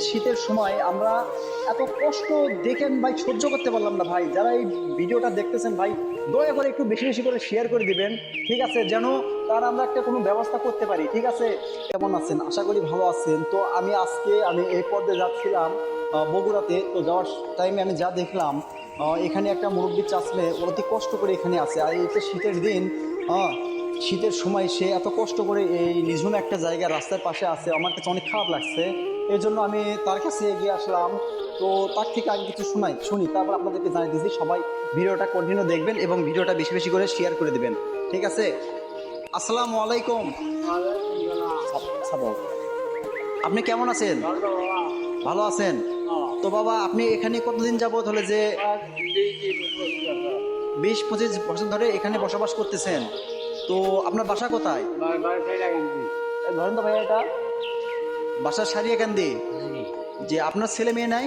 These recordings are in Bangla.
শীতের সময় আমরা এত কষ্ট দেখেন ভাই সহ্য করতে পারলাম না ভাই। যারা এই ভিডিওটা দেখতেছেন ভাই দয়া করে একটু বেশি বেশি করে শেয়ার করে দিবেন ঠিক আছে? যেন তার আমরা একটা কোনো ব্যবস্থা করতে পারি ঠিক আছে? কেমন আছেন? আশা করি ভালো আছেন। তো আমি আজকে আমি এই পর্দে যাচ্ছিলাম বগুড়াতে। তো যাওয়ার টাইমে আমি যা দেখলাম এখানে একটা মুরব্বী চাষলে অতি কষ্ট করে এখানে আছে আর এই তো শীতের দিন আহ, শীতের সময় সে এত কষ্ট করে এই নিঝুম একটা জায়গা রাস্তার পাশে আছে আমার কাছে অনেক খারাপ লাগছে। এই জন্য আমি তার কাছে এগিয়ে আসলাম। তো তার থেকে আমি কিছু শোনাই শুনি তারপর আপনাদেরকে জানিয়ে দিচ্ছি সবাই ভিডিওটা কন্টিনিউ দেখবেন এবং ভিডিওটা বেশি বেশি করে শেয়ার করে দেবেন। ঠিক আছে? আসসালামু আলাইকুম। আপনি কেমন আছেন? ভালো আছেন? তো বাবা আপনি এখানে কতদিন যাবত হলে যে বিশ পঁচিশ বছর ধরে এখানে বসবাস করতেছেন? তো আপনার বাসা কোথায়? ধরেন তো ভাইয়া এটা। বাসা সারিয়াকান্দি যে আপনার ছেলে মেয়ে নাই?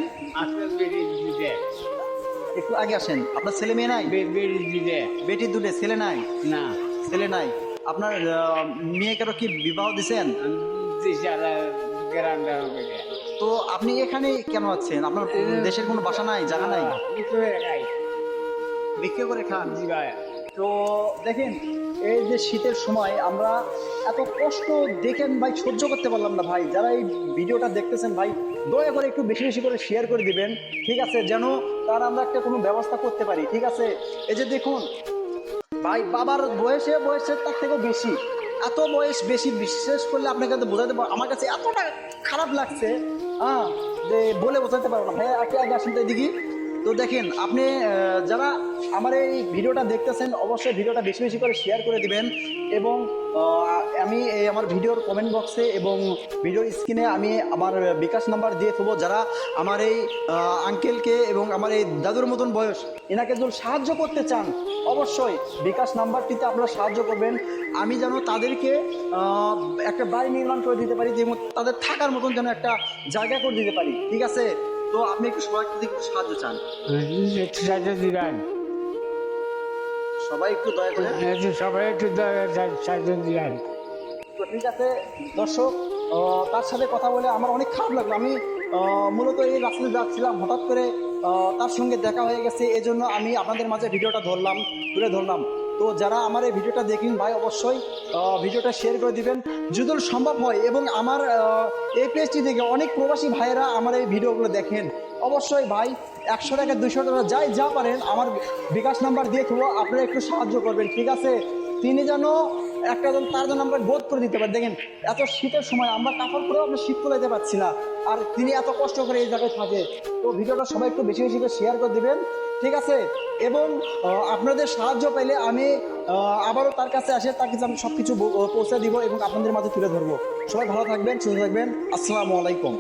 একটু আগে আসেন। আপনার ছেলে মেয়ে নাই? বেটি দুটে ছেলে নাই? না। ছেলে নাই। আপনার মেয়ে কারও কি বিবাহ দিছেন? তো আপনি এখানে কেন আছেন? আপনার দেশের কোনো বাসা নাই জায়গা নাই? বিক্রি করে খান? তো দেখেন, এই যে শীতের সময় আমরা এত কষ্ট দেখেন ভাই সহ্য করতে পারলাম না ভাই। যারা এই ভিডিওটা দেখতেছেন ভাই, দয়া করে একটু বেশি বেশি করে শেয়ার করে দিবেন। ঠিক আছে? যেন তার আমরা একটা কোনো ব্যবস্থা করতে পারি। ঠিক আছে? এই যে দেখুন, ভাই বাবার বয়সে বয়সের তার থেকেও বেশি। এত বয়স বেশি বিশেষ করলে আপনাকে তো বোঝাতে পারব আমার কাছে এতটা খারাপ লাগছে। হ্যাঁ যে বলে বোঝাতে পারব না। ভাই আপনি আগে আসেন তো এদিকে। তো দেখেন, আপনি যারা আমার এই ভিডিওটা দেখতেছেন, অবশ্যই ভিডিওটা বেশি বেশি করে শেয়ার করে দিবেন এবং আমি এই আমার ভিডিওর কমেন্ট বক্সে এবং ভিডিওর স্ক্রিনে আমি আমার বিকাশ নাম্বার দিয়ে দেবো যারা আমার এই আঙ্কেলকে এবং আমার এই দাদুর মতন বয়স এনাকে যদি সাহায্য করতে চান, অবশ্যই বিকাশ নাম্বারটিতে আপনারা সাহায্য করবেন। আমি যেন তাদেরকে একটা বাড়ি নির্মাণ করে দিতে পারি, যেমন তাদের থাকার মতন যেন একটা জায়গা করে দিতে পারি। ঠিক আছে? তো আপনি একটু সবাইকে যদি একটু সাহায্য চান। দিবেন। সবাই একটু দয়া করে। সবাই একটু সাহায্য দিবেন। তো ঠিক আছে দর্শক তার সাথে কথা বলে আমার অনেক খারাপ লাগল। আমি মূলত এই রাস্তাতে যাচ্ছিলাম হঠাৎ করে তার সঙ্গে দেখা হয়ে গেছে। এজন্য আমি আপনাদের মাঝে ভিডিওটা ধরলাম তুলে ধরলাম। তো যারা আমার এই ভিডিওটা দেখেন ভাই, অবশ্যই ভিডিওটা শেয়ার করে দিবেন। যদি সম্ভব হয় এবং আমার এই পেজটি থেকে অনেক প্রবাসী ভাইয়েরা আমার এই ভিডিওগুলো দেখেন। অবশ্যই ভাই, একশো টাকা দুশো টাকা যাই যা পারেন, আমার বিকাশ নাম্বার দিয়ে দেবো আপনারা একটু সাহায্য করবেন, ঠিক আছে? তিনি যেন একটা যেন তার জন্য আমরা বোধ করে দিতে পারি। দেখেন, এত শীতের সময় আমরা কাপড় পরেও আমরা শীত তোলাইতে পারছি না। আর তিনি এত কষ্ট করে এই জায়গায় থাকে। তো ভিডিওটা সবাই একটু বেশি বেশি করে শেয়ার করে দিবেন। ঠিক আছে? এবং আপনাদের সাহায্য পেলে আমি আবারও তার কাছে আসে, তাকে আমি সব কিছু পৌঁছে দিব এবং আপনাদের মাঝে তুলে ধরবো। সবাই ভালো থাকবেন, সুস্থ থাকবেন। আসসালামু আলাইকুম।